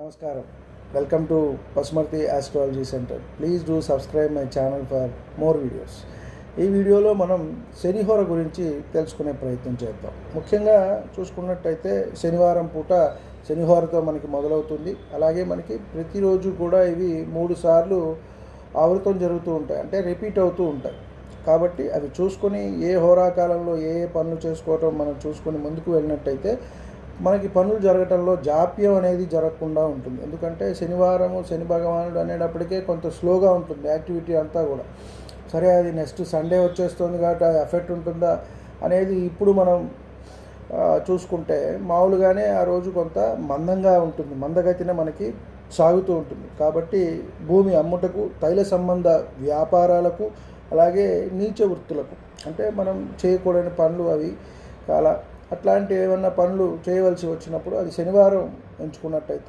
నమస్కారం. Welcome to Pasumarthi astrology centre please do subscribe my channel for more videos ఈ వీడియోలో మనం శనిహోర గురించి తెలుసుకునే ప్రయత్నం చేద్దాం. ముఖ్యంగా చూసుకున్నట్టయితే శనివారం పూట శనిహోరతో మనకి మొదలవుతుంది. అలాగే మనకి ప్రతిరోజు కూడా ఇవి మూడు సార్లు ఆవృతం జరుగుతూ ఉంటాయి. అంటే రిపీట్ అవుతూ ఉంటాయి. కాబట్టి అవి చూసుకొని ఏ హోరాకాలంలో ఏ ఏ పనులు చేసుకోవటం మనం చూసుకొని ముందుకు వెళ్ళినట్టయితే మనకి పనులు జరగటంలో జాప్యం అనేది జరగకుండా ఉంటుంది. ఎందుకంటే శనివారము శని భగవానుడు అనేటప్పటికే కొంత స్లోగా ఉంటుంది యాక్టివిటీ అంతా కూడా. సరే అది నెక్స్ట్ సండే వచ్చేస్తుంది కాబట్టి అది ఎఫెక్ట్ ఉంటుందా అనేది ఇప్పుడు మనం చూసుకుంటే మామూలుగానే ఆ రోజు కొంత మందంగా ఉంటుంది. మందగతిన మనకి సాగుతూ ఉంటుంది. కాబట్టి భూమి అమ్ముటకు తైల సంబంధ వ్యాపారాలకు అలాగే నీచ వృత్తులకు అంటే మనం చేయకూడని పనులు అవి చాలా అట్లాంటి ఏమన్నా పనులు చేయవలసి వచ్చినప్పుడు అది శనివారం ఎంచుకున్నట్టయితే